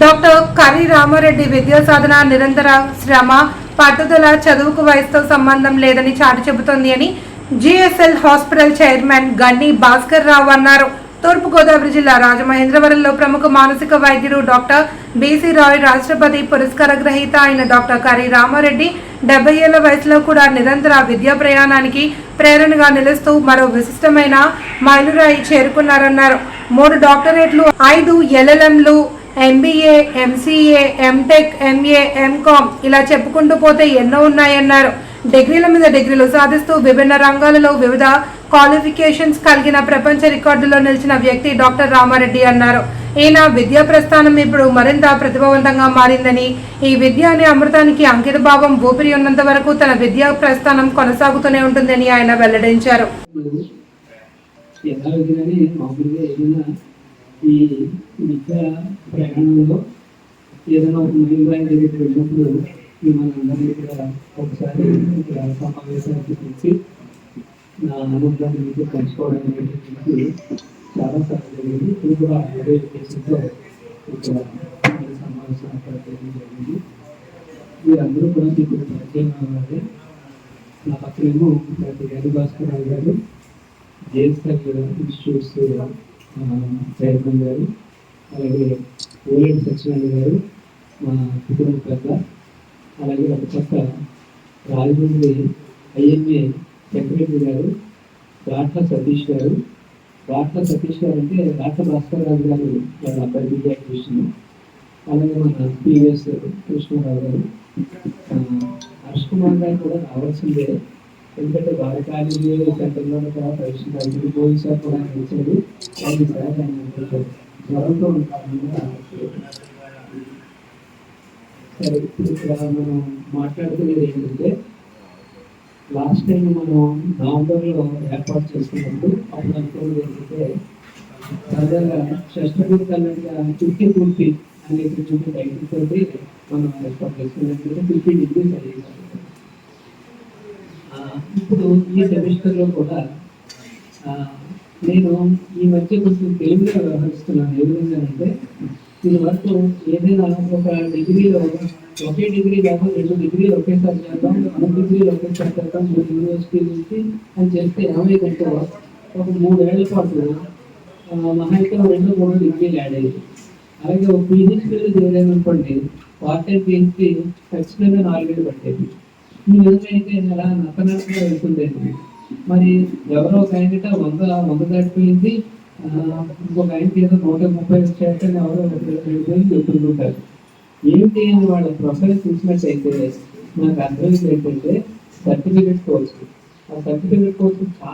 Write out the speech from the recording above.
Doctor curry Ramareddy విద్యా సాధన నిరంతర శ్రమ పట్టుదల చదువుకు వయసుతో సంబంధం లేదని చాటి చెబుతోంది అని GSL hospital chairman Ganni Bhaskar Rao అన్నారు. తూర్పుగోదావరి జిల్లా రాజమహేంద్రవరంలో ప్రముఖ మానసిక వైద్యుడు డాక్టర్ బీసీ రాయ్ రాష్ట్రపతి పురస్కార గ్రహీత అయిన డాక్టర్ కర్రీ రామారెడ్డి డెబ్బై ఏళ్ళ వయసులో కూడా నిరంతర విద్యా ప్రయాణానికి ప్రేరణగా నిలుస్తూ మరో విశిష్టమైన మైలురాయి చేరుకున్నారన్నారు. మూడు డాక్టరేట్లు ఐదు ఎల్ఎల్ఎంలు MBA MCA MTech MA MCom ఇలా చెప్పుకుంటూ పోతే ఎన్నో ఉన్నాయన్నారు. డిగ్రీల మీద డిగ్రీలు సాధిస్తూ విభిన్న రంగాలలో వివిధ క్వాలిఫికేషన్స్ కలిగిన ప్రపంచ రికార్డులో నిలిచిన వ్యక్తి డాక్టర్ రామారెడ్డి అన్నారు. ఈయన విద్యా ప్రస్థానం ఇప్పుడు మరింత ప్రతిభావంతంగా మారిందని ఈ విద్య అనే అమృతానికి అంకిత భావం ఊపిరి ఉన్నంత వరకు తన విద్యా ప్రస్థానం కొనసాగుతూనే ఉంటుందని ఆయన వెల్లడించారు. ఈ విద్యా ప్రయాణంలో ఏదైనా ఒక మహిళ రాయి దగ్గరికి వెళ్ళినప్పుడు మిమ్మల్ని అందరినీ ఇక్కడ ఒకసారి ఇక్కడ సమావేశానికి పిలిచి నా అనుభవాన్ని మీకు పంచుకోవడం అనేది చాలా సార్లు జరిగింది ఇప్పుడు కూడా అదే ఉద్దేశంతో ఇక్కడ సమావేశం ఏర్పాటు జరిగింది. మీరందరూ కూడా మీకు పరిచయం అవ్వాలి. నా పక్కనేమో ప్రతి గని భాస్కర్ రావు గారు జేఎస్ఎల్ ఇన్స్టిట్యూట్స్ చైర్మన్ గారు అలాగే ఓలేటి సత్యనారాయణ గారు మా కుటుంబ పెద్ద. అలాగే ఒక పక్క రాజమండ్రి ఐఎంఏ సెక్రటరీ గారు రాట్ల సతీష్ గారు. రాట్ల సతీష్ గారు అంటే రాట్ల భాస్కర్ రాజు గారు వాళ్ళ అబ్బాయి పీడియాట్రిషియన్ అలాగే మన పివిఎస్ కృష్ణారావు గారు. హర్ష్ కుమార్ గారు కూడా రావాల్సిందే. ఎందుకంటే బాలకాళీ సెంటర్లో కూడా పరిశీలించారు పోలీసు కూడా నిలిచారు వచ్చాడు జ్వరంతో ఉంటారు సరే ఇక్కడ మనం మాట్లాడుకునేది ఏంటంటే లాస్ట్ టైం మనం నవంబర్లో ఏర్పాటు చేసుకున్నప్పుడు అప్పుడు అనుకున్నది ఏంటంటే తాజాగా షష్ఠపూర్తి అన్నట్టుగా తుర్కీ పూర్తి అనేటువంటి టైటిల్ తోటి మనం ఏర్పాటు చేసుకున్నట్టు తుర్కీ డిగ్రీస్ అయ్యేది ఇప్పుడు ఈ సెమిస్టర్లో కూడా నేను ఈ మధ్య కొంచెం తెలివిగా వ్యవహరిస్తున్నాను. ఏ విధంగా అంటే ఇది వరకు ఏదైనా ఒక డిగ్రీలో ఒకే డిగ్రీ కాదు రెండు డిగ్రీలు ఒకేసారి చేద్దాం మూడు డిగ్రీలు ఒకేసారి చేద్దాం మూడు యూనివర్సిటీ నుంచి అని చేస్తే ఏమైందంటే ఒక మూడేళ్ళ పాటు ఆ, రెండు మూడు డిగ్రీలు యాడ్ అయ్యాయి. అలాగే ఒక పీహెచ్డీలో చేయలేమనుకోండి పార్ట్ టైం పీహెచ్డీ ఖచ్చితంగా నాలుగేళ్ళు పట్టేది. ఈ విధంగా అయితే అలా నత్తనట్టుగా వెళ్తుండేది మరి ఎవరో ఒక ఆయనట వంద వంద దాటిపోయింది. ఇంకొక ఆయనకి ఏదో నూట ముప్పై వచ్చేటని ఎవరో వెళ్ళిపోయి చెప్తుంటారు. ఏంటి అని వాళ్ళ ప్రొఫైల్ చూసినట్టయితే నాకు అర్థం ఏంటంటే సర్టిఫికేట్ కోర్సు ఆ సర్టిఫికేట్ కోర్సు